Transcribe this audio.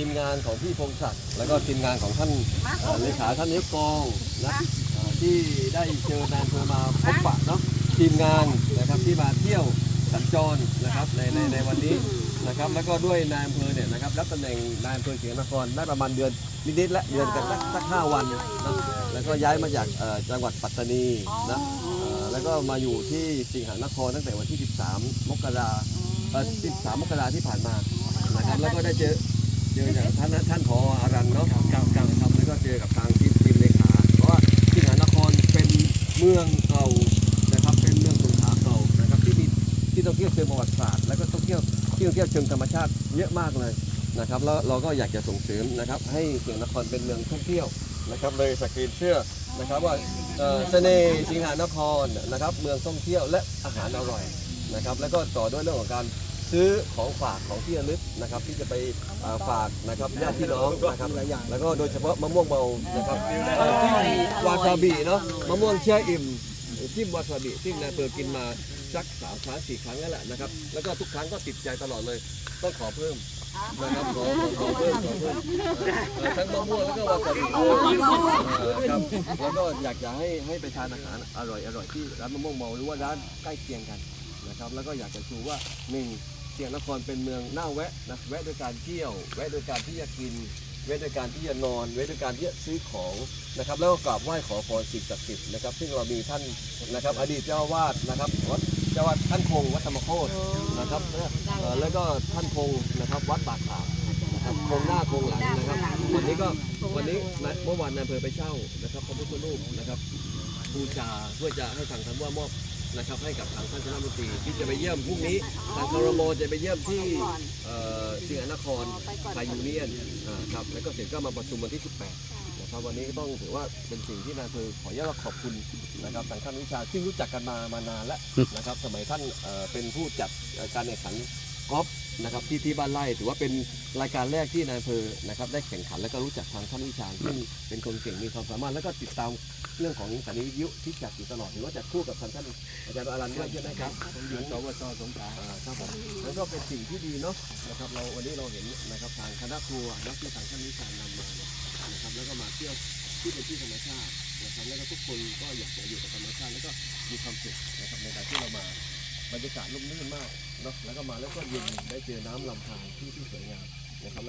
ทีมงานของพี่พงศักดิ์แล้วก็ทีมงานของท่านเอ่อเลขาท่านนายกกองนะเอ่อที่ได้เชิญนายอำเภอมาพบปะเนาะทีมงานนะครับที่มาเที่ยวสัญจรนะครับในในในวันนี้นะครับ แล้วก็ด้วยนายอำเภอเนี่ยนะครับรับตำแหน่งนายอำเภอเขียงนครได้ประมาณเดือนนิดๆและเดือนกันสักสักห้าวันนะแล้วก็ย้ายมาจากเอ่อจังหวัดปัตตานีนะ เอ่อแล้วก็มาอยู่ที่สิงหานครตั้งแต่วันที่ 13 มกราเอ่อ13 มกราที่ผ่านมานะครับแล้วก็ได้เจอเจอจากท่านท่านผออารันเนาะครับครับครับแล้วก็เจอกับทางทีมทีมเลขาเพราะว่าสิงหานครเป็นเมืองเก่านะครับเป็นเมืองสงขลาเก่านะครับที่มีที่ท่องเที่ยวเชิงประวัติศาสตร์แล้วก็ท่องเที่ยวที่ท่องเที่ยวเชิงธรรมชาติเยอะมากเลยนะครับแล้วเราก็อยากจะส่งเสริมนะครับให้เสียงนครเป็นเมืองท่องเที่ยวนะครับเลยสกรีนเชื่อนะครับว่าเอ่อเสน่ห์สิงหานครนะครับเมืองท่องเที่ยวและอาหารอร่อยนะครับแล้วก็ต่อด้วยเรื่องของการ ซื้อของฝากของที่ระลึกนะครับที่จะไปอ่อฝากนะครับญาติพี่น้องนะครับแล้วก็โดยเฉพาะมะม่วงเบานะครับเอ่อที่วาซาบิเนาะมะม่วงแช่อิ่มจิ้มวาซาบิที่งนายอำเภอกินมาสักสามครั้งสี่ครั้งนั่นแหละนะครับแล้วก็ทุกครั้งก็ติดใจตลอดเลยต้องขอเพิ่มนะครับขอขอเพิ่มขอเพิ่มเอ่อทั้งมะม่วงแล้วก็วาซาบิเออครับแล้วก็อยากจะให้ให้ไปทานอาหารอร่อยอร่อยที่ร้านมะม่วงเมาหรือว่าร้านใกล้เคียงกัน นะครับแล้วก็อยากจะชูว่าหนึ่ง เชียงนครเป็นเมืองน่าแวะนะแวะโดยการเที่ยว แวะโดยการที่จะกิน แวะโดยการที่จะนอน แวะโดยการที่จะซื้อของนะครับ แล้วก็กราบไหว้ขอพรสิ่งศักดิ์สิทธิ์นะครับ ซึ่งเรามีท่านนะครับ อดีตเจ้าวาสนะครับวัดเจ้าวาสท่านคงวัดธรรมโคตรนะครับแล้วก็ท่านคงนะครับวัดบาดขามนะครับคงหน้าคงหลังนะครับ วันนี้ก็วันนี้เมื่อวานนายอำเภอไปเช่านะครับพระพุทธรูปนะครับบูชาเพื่อจะให้ทางท่านว่ามอบ นะครับให้กับทางท่านคณะมนตรีที่จะไปเยี่ยมพรุ่งนี้ทางครมจะไปเยี่ยมที่เอ่อสิงหนครไทยยูเนียนอ่าครับแล้วก็เสร็จก็มาประชุมวันที่ 18นะครับวันนี้ก็ต้องถือว่าเป็นสิ่งที่นายอำเภอขออนุญาตขอบคุณนะครับทางท่านวิชาซึ่งรู้จักกันมามานานแล้วนะครับสมัยท่านเอ่อเป็นผู้จัดการแข่งขัน กอล์ฟนะครับที่ที่บ้านไร่ถือว่าเป็นรายการแรกที่นายอำเภอนะครับได้แข่งขันแล้วก็รู้จักทางท่านวิชาซึ่งเป็นคนเก่งมีความสามารถแล้วก็ติดตามเรื่องของสถานีวิทยุที่จัดอยู่ตลอดถือว่าจัดคู่กับทางท่านอาจารย์อรันด้วยใช่ไหมครับผมอยู่สวสสงขลาครับผมแล้วก็เป็นสิ่งที่ดีเนาะนะครับเราวันนี้เราเห็นนะครับทางคณะครัวนะที่ทางท่านวิชานำมาเนี่ยนะครับแล้วก็มาเที่ยวที่เป็นที่ธรรมชาตินะครับแล้วก็ทุกคนก็อยากจะอยู่กับธรรมชาติแล้วก็มีความสุขนะครับในการที่เรามา บรรยากาศร่มรื่นมากเนาะแล้วก็มาแล้วก็เย็นได้เจอน้ำลำธารที่ที่สวยงามนะครับ